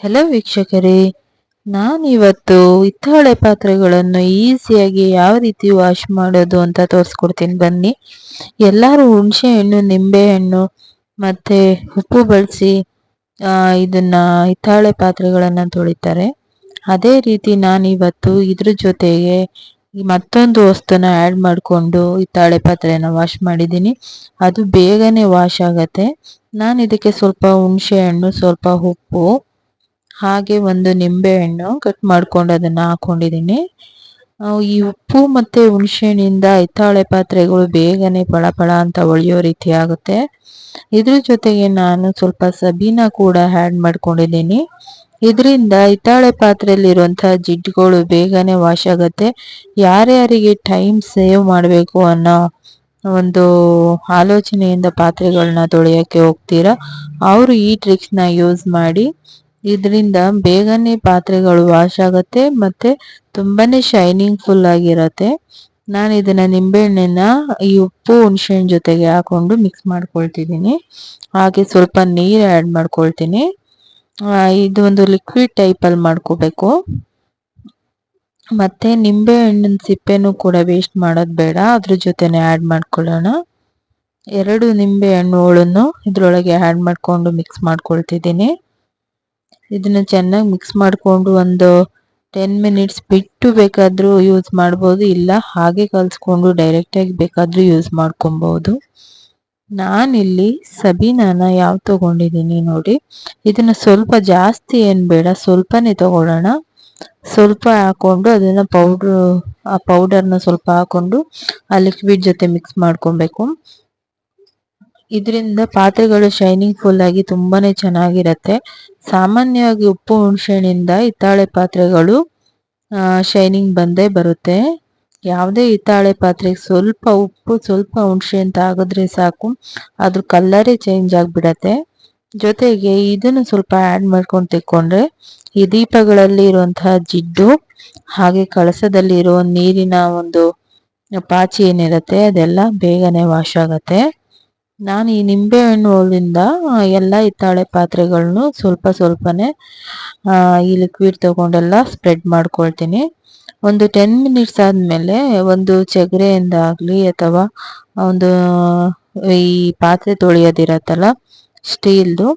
Hello ವೀಕ್ಷಕರೇ, ನಾನಿವತ್ತು ಹಿತ್ತಾಳೆ ಪಾತ್ರೆಗಳನ್ನು ಈಸಿಯಾಗಿ ಯಾವ ರೀತಿ ವಾಶ್ ಮಾಡೋದು ಅಂತ ತೋರಿಸ್ಕೊಡ್ತೀನಿ. ಬನ್ನಿ. ಎಲ್ಲರೂ ಹುಣಸೆ ಹಣ್ಣು, ನಿಂಬೆ ಹಣ್ಣು ಮತ್ತು ಉಪ್ಪು ಬಳಸಿ ಇದನ್ನ ಹಿತ್ತಾಳೆ ಪಾತ್ರೆಗಳನ್ನು ತೊಳಿತಾರೆ. ಅದೇ ರೀತಿ ನಾನಿವತ್ತು ಇದ್ರ ಜೊತೆಗೆ ಮತ್ತೊಂದು ವಸ್ತುನ ಆ್ಯಡ್ ಮಾಡಿಕೊಂಡು ಹಿತ್ತಾಳೆ ಪಾತ್ರೆನ ವಾಶ್ ಮಾಡಿದ್ದೀನಿ. ಅದು ಬೇಗನೆ ವಾಶ್ ಆಗುತ್ತೆ. ನಾನು ಇದಕ್ಕೆ ಸ್ವಲ್ಪ ಹುಣಸೆ ಹಣ್ಣು, ಸ್ವಲ್ಪ ಉಪ್ಪು ಹಾಗೆ ಒಂದು ನಿಂಬೆ ಹಣ್ಣು ಕಟ್ ಮಾಡ್ಕೊಂಡು ಅದನ್ನ ಹಾಕೊಂಡಿದ್ದೀನಿ. ಈ ಉಪ್ಪು ಮತ್ತೆ ಹುಣಸೆಹಣ್ಣಿಂದ ಹಿತ್ತಾಳೆ ಪಾತ್ರೆಗಳು ಬೇಗನೆ ಪಳ ಪಳ ಅಂತ ಒಳಿಯೋ ರೀತಿ ಆಗುತ್ತೆ. ಇದ್ರ ಜೊತೆಗೆ ನಾನು ಸ್ವಲ್ಪ ಸಬೀನ ಕೂಡ ಆ್ಯಡ್ ಮಾಡ್ಕೊಂಡಿದ್ದೀನಿ. ಇದರಿಂದ ಹಿತ್ತಾಳೆ ಪಾತ್ರೆಯಲ್ಲಿರುವಂತಹ ಜಿಡ್ಡುಗಳು ಬೇಗನೆ ವಾಶ್ ಆಗುತ್ತೆ. ಯಾರ್ಯಾರಿಗೆ ಟೈಮ್ ಸೇವ್ ಮಾಡಬೇಕು ಅನ್ನೋ ಒಂದು ಆಲೋಚನೆಯಿಂದ ಪಾತ್ರೆಗಳನ್ನ ತೊಳೆಯೋಕ್ಕೆ ಹೋಗ್ತೀರಾ, ಅವರು ಈ ಟ್ರಿಕ್ಸ್ನ ಯೂಸ್ ಮಾಡಿ ಇದರಿಂದ ಬೇಗನೆ ಪಾತ್ರೆಗಳು ವಾಶ್ ಆಗುತ್ತೆ ಮತ್ತೆ ತುಂಬಾನೇ ಶೈನಿಂಗ್ ಫುಲ್ ಆಗಿರತ್ತೆ. ನಾನು ಇದನ್ನ ನಿಂಬೆಹಣ್ಣಿನ ಈ ಉಪ್ಪು, ಹುಣಸೆಹಣ್ಣು ಜೊತೆಗೆ ಹಾಕೊಂಡು ಮಿಕ್ಸ್ ಮಾಡ್ಕೊಳ್ತಿದ್ದೀನಿ. ಹಾಗೆ ಸ್ವಲ್ಪ ನೀರು ಆ್ಯಡ್ ಮಾಡ್ಕೊಳ್ತೀನಿ. ಇದು ಒಂದು ಲಿಕ್ವಿಡ್ ಟೈಪಲ್ಲಿ ಮಾಡ್ಕೋಬೇಕು. ಮತ್ತೆ ನಿಂಬೆ ಹಣ್ಣಿನ ಸಿಪ್ಪೆನೂ ಕೂಡ ವೇಸ್ಟ್ ಮಾಡೋದು ಬೇಡ. ಅದ್ರ ಜೊತೆನೆ ಆ್ಯಡ್ ಮಾಡ್ಕೊಳ್ಳೋಣ. ಎರಡು ನಿಂಬೆ ಹಣ್ಣುಗಳನ್ನು ಇದರೊಳಗೆ ಆ್ಯಡ್ ಮಾಡಿಕೊಂಡು ಮಿಕ್ಸ್ ಮಾಡ್ಕೊಳ್ತಿದ್ದೀನಿ. ಇದನ್ನ ಚೆನ್ನಾಗಿ ಮಿಕ್ಸ್ ಮಾಡಿಕೊಂಡು ಒಂದು ಟೆನ್ ಮಿನಿಟ್ಸ್ ಬಿಟ್ಟು ಬೇಕಾದರೂ ಯೂಸ್ ಮಾಡ್ಬೋದು, ಇಲ್ಲ ಹಾಗೆ ಕಲಿಸ್ಕೊಂಡು ಡೈರೆಕ್ಟಾಗಿ ಬೇಕಾದರೂ ಯೂಸ್ ಮಾಡ್ಕೊಬೋದು. ನಾನಿಲ್ಲಿ ಸಬೀನಾನ ಯಾವ ತಗೊಂಡಿದ್ದೀನಿ ನೋಡಿ. ಇದನ್ನ ಸ್ವಲ್ಪ ಜಾಸ್ತಿ ಏನು ಬೇಡ, ಸ್ವಲ್ಪನೇ ತಗೊಳ್ಳೋಣ. ಸ್ವಲ್ಪ ಹಾಕೊಂಡು ಅದನ್ನ ಪೌಡ್ರು ಆ ಪೌಡರ್ನ ಸ್ವಲ್ಪ ಹಾಕೊಂಡು ಆ ಲಿಕ್ವಿಡ್ ಜೊತೆ ಮಿಕ್ಸ್ ಮಾಡ್ಕೊಬೇಕು. ಇದರಿಂದ ಪಾತ್ರೆಗಳು ಶೈನಿಂಗ್ ಫುಲ್ ಆಗಿ ತುಂಬಾನೇ ಚೆನ್ನಾಗಿರತ್ತೆ. ಸಾಮಾನ್ಯವಾಗಿ ಉಪ್ಪು ಹುಣಸೆಹಣ್ಣಿಂದ ಹಿತ್ತಾಳೆ ಪಾತ್ರೆಗಳು ಶೈನಿಂಗ್ ಬಂದೇ ಬರುತ್ತೆ. ಯಾವುದೇ ಹಿತ್ತಾಳೆ ಪಾತ್ರೆಗೆ ಸ್ವಲ್ಪ ಉಪ್ಪು, ಸ್ವಲ್ಪ ಹುಣಸೆ ತಾಗಿದ್ರೆ ಸಾಕು. ಅದ್ರ ಕಲ್ಲರೇ ಚೇಂಜ್ ಆಗಿಬಿಡತ್ತೆ. ಜೊತೆಗೆ ಇದನ್ನು ಸ್ವಲ್ಪ ಆ್ಯಡ್ ಮಾಡ್ಕೊಂಡು ತಿಕ್ಕೊಂಡ್ರೆ ಈ ದೀಪಗಳಲ್ಲಿ ಇರುವಂತಹ ಜಿಡ್ಡು, ಹಾಗೆ ಕಳಸದಲ್ಲಿರೋ ನೀರಿನ ಒಂದು ಪಾಚಿ ಏನಿರುತ್ತೆ ಅದೆಲ್ಲ ಬೇಗನೆ ವಾಶ್ ಆಗತ್ತೆ. ನಾನು ಈ ನಿಂಬೆ ಹೋಳಿಂದ ಎಲ್ಲ ಹಿತ್ತಾಳೆ ಪಾತ್ರೆಗಳನ್ನು ಸ್ವಲ್ಪ ಸ್ವಲ್ಪನೇ ಈ ಲಿಕ್ವಿಡ್ ತಗೊಂಡೆಲ್ಲ ಸ್ಪ್ರೆಡ್ ಮಾಡ್ಕೊಳ್ತೀನಿ. ಒಂದು ಟೆನ್ ಮಿನಿಟ್ಸ್ ಆದಮೇಲೆ ಒಂದು ಚಗರೆಯಿಂದ ಆಗಲಿ ಅಥವಾ ಒಂದು, ಈ ಪಾತ್ರೆ ತೊಳೆಯೋದಿರತ್ತಲ್ಲ ಸ್ಟೀಲ್ದು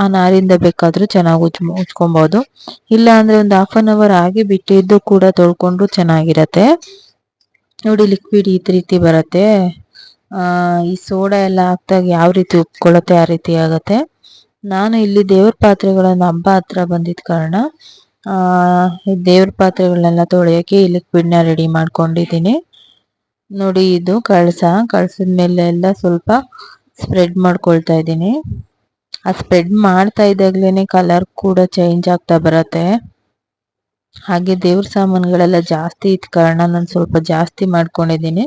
ಆ ನಾರಿಂದ ಬೇಕಾದರೂ ಚೆನ್ನಾಗಿ ಉಜ್ ಉಜ್ಕೊಬೋದು. ಇಲ್ಲ ಅಂದರೆ ಒಂದು ಹಾಫ್ ಆನ್ ಅವರ್ ಆಗಿ ಬಿಟ್ಟಿದ್ದು ಕೂಡ ತೊಳ್ಕೊಂಡ್ರು ಚೆನ್ನಾಗಿರತ್ತೆ. ನೋಡಿ ಲಿಕ್ವಿಡ್ ಈ ರೀತಿ ಬರುತ್ತೆ. ಈ ಸೋಡಾ ಎಲ್ಲ ಹಾಕ್ದಾಗ ಯಾವ ರೀತಿ ಉಪ್ಕೊಳ್ಳುತ್ತೆ ಆ ರೀತಿ ಆಗುತ್ತೆ. ನಾನು ಇಲ್ಲಿ ದೇವ್ರ ಪಾತ್ರೆಗಳನ್ನ ಹಬ್ಬ ಹತ್ರ ಬಂದಿದ್ದ ಕಾರಣ ದೇವ್ರ ಪಾತ್ರೆಗಳನ್ನೆಲ್ಲ ತೊಳೆಯೋಕೆ ಇಲ್ಲಿ ಲಿಕ್ವಿಡ್ನ ರೆಡಿ ಮಾಡ್ಕೊಂಡಿದ್ದೀನಿ. ನೋಡಿ, ಇದು ಕಳಸ, ಕಳಸದ ಮೇಲೆ ಎಲ್ಲ ಸ್ವಲ್ಪ ಸ್ಪ್ರೆಡ್ ಮಾಡ್ಕೊಳ್ತಾ ಇದ್ದೀನಿ. ಆ ಸ್ಪ್ರೆಡ್ ಮಾಡ್ತಾ ಇದ್ದಾಗ್ಲೇನೆ ಕಲರ್ ಕೂಡ ಚೇಂಜ್ ಆಗ್ತಾ ಬರುತ್ತೆ. ಹಾಗೆ ದೇವ್ರ ಸಾಮಾನುಗಳೆಲ್ಲ ಜಾಸ್ತಿ ಇದ್ದ ಕಾರಣ ನಾನು ಸ್ವಲ್ಪ ಜಾಸ್ತಿ ಮಾಡ್ಕೊಂಡಿದ್ದೀನಿ.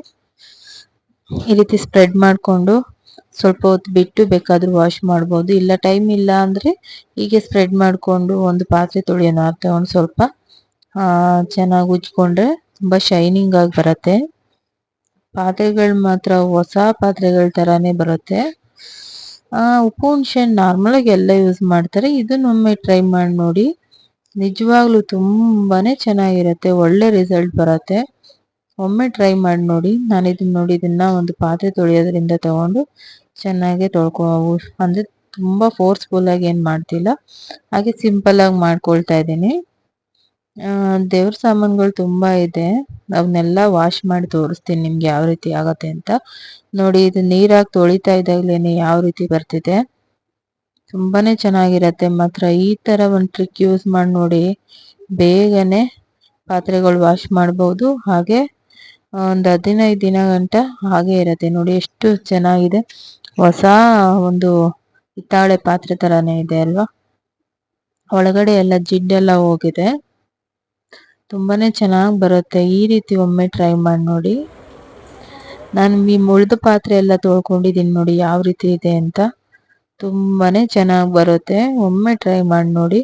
ಈ ರೀತಿ ಸ್ಪ್ರೆಡ್ ಮಾಡಿಕೊಂಡು ಸ್ವಲ್ಪ ಹೊತ್ತು ಬಿಟ್ಟು ಬೇಕಾದರೂ ವಾಶ್ ಮಾಡ್ಬೋದು. ಇಲ್ಲ ಟೈಮ್ ಇಲ್ಲ ಅಂದರೆ ಹೀಗೆ ಸ್ಪ್ರೆಡ್ ಮಾಡಿಕೊಂಡು ಒಂದು ಪಾತ್ರೆ ತೊಳೆಯೋಣ ಒಂದು ಸ್ವಲ್ಪ ಚೆನ್ನಾಗಿ ಉಜ್ಕೊಂಡ್ರೆ ತುಂಬ ಶೈನಿಂಗ್ ಆಗಿ ಬರುತ್ತೆ. ಪಾತ್ರೆಗಳು ಮಾತ್ರ ಹೊಸ ಪಾತ್ರೆಗಳ ಥರನೇ ಬರುತ್ತೆ. ಉಪ್ಪು ಹುಣ್ಸೆ ನಾರ್ಮಲಾಗಿ ಎಲ್ಲ ಯೂಸ್ ಮಾಡ್ತಾರೆ. ಇದನ್ನೊಮ್ಮೆ ಟ್ರೈ ಮಾಡಿ ನೋಡಿ ನಿಜವಾಗ್ಲೂ ತುಂಬಾ ಚೆನ್ನಾಗಿರುತ್ತೆ. ಒಳ್ಳೆ ರಿಸಲ್ಟ್ ಬರುತ್ತೆ. ಒಮ್ಮೆ ಟ್ರೈ ಮಾಡಿ ನೋಡಿ. ನಾನು ಇದನ್ನ ನೋಡಿ ಇದನ್ನ ಒಂದು ಪಾತ್ರೆ ತೊಳೆಯೋದ್ರಿಂದ ತಗೊಂಡು ಚೆನ್ನಾಗಿ ತೊಳ್ಕೊ ಅಂದರೆ ತುಂಬ ಫೋರ್ಸ್ಫುಲ್ ಆಗಿ ಏನು ಮಾಡ್ತಿಲ್ಲ. ಹಾಗೆ ಸಿಂಪಲ್ ಆಗಿ ಮಾಡ್ಕೊಳ್ತಾ ಇದ್ದೀನಿ. ದೇವ್ರ ಸಾಮಾನುಗಳು ತುಂಬ ಇದೆ. ಅವನ್ನೆಲ್ಲ ವಾಶ್ ಮಾಡಿ ತೋರಿಸ್ತೀನಿ ನಿಮ್ಗೆ ಯಾವ ರೀತಿ ಆಗತ್ತೆ ಅಂತ. ನೋಡಿ, ಇದು ನೀರಾಗಿ ತೊಳಿತಾ ಇದ್ದಾಗಲೇ ಯಾವ ರೀತಿ ಬರ್ತಿದೆ. ತುಂಬಾನೇ ಚೆನ್ನಾಗಿರತ್ತೆ. ಮಾತ್ರ ಈ ತರ ಒಂದು ಟ್ರಿಕ್ ಯೂಸ್ ಮಾಡಿ ನೋಡಿ, ಬೇಗನೆ ಪಾತ್ರೆಗಳು ವಾಶ್ ಮಾಡ್ಬೋದು. ಹಾಗೆ ಒಂದು ಹದಿನೈದು ದಿನ ಗಂಟ ಹಾಗೆ ಇರುತ್ತೆ. ನೋಡಿ ಎಷ್ಟು ಚೆನ್ನಾಗಿದೆ. ಹೊಸ ಒಂದು ಹಿತ್ತಾಳೆ ಪಾತ್ರೆ ತರಾನೇ ಇದೆ ಅಲ್ವಾ? ಒಳಗಡೆ ಎಲ್ಲ ಜಿಡ್ಡೆಲ್ಲ ಹೋಗಿದೆ. ತುಂಬಾನೇ ಚೆನ್ನಾಗಿ ಬರುತ್ತೆ. ಈ ರೀತಿ ಒಮ್ಮೆ ಟ್ರೈ ಮಾಡಿ ನೋಡಿ. ನಾನು ಈ ಮುಳಿದ ಪಾತ್ರೆ ಎಲ್ಲ ತೊಳ್ಕೊಂಡಿದ್ದೀನಿ ನೋಡಿ ಯಾವ ರೀತಿ ಇದೆ ಅಂತ. ತುಂಬಾನೇ ಚೆನ್ನಾಗಿ ಬರುತ್ತೆ. ಒಮ್ಮೆ ಟ್ರೈ ಮಾಡಿ ನೋಡಿ.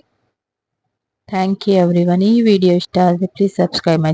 ಥ್ಯಾಂಕ್ ಯು ಎವ್ರಿ ಈ ವಿಡಿಯೋ ಇಷ್ಟ ಆದರೆ ಪ್ಲೀಸ್ ಸಬ್ಸ್ಕ್ರೈಬ್ ಮೈ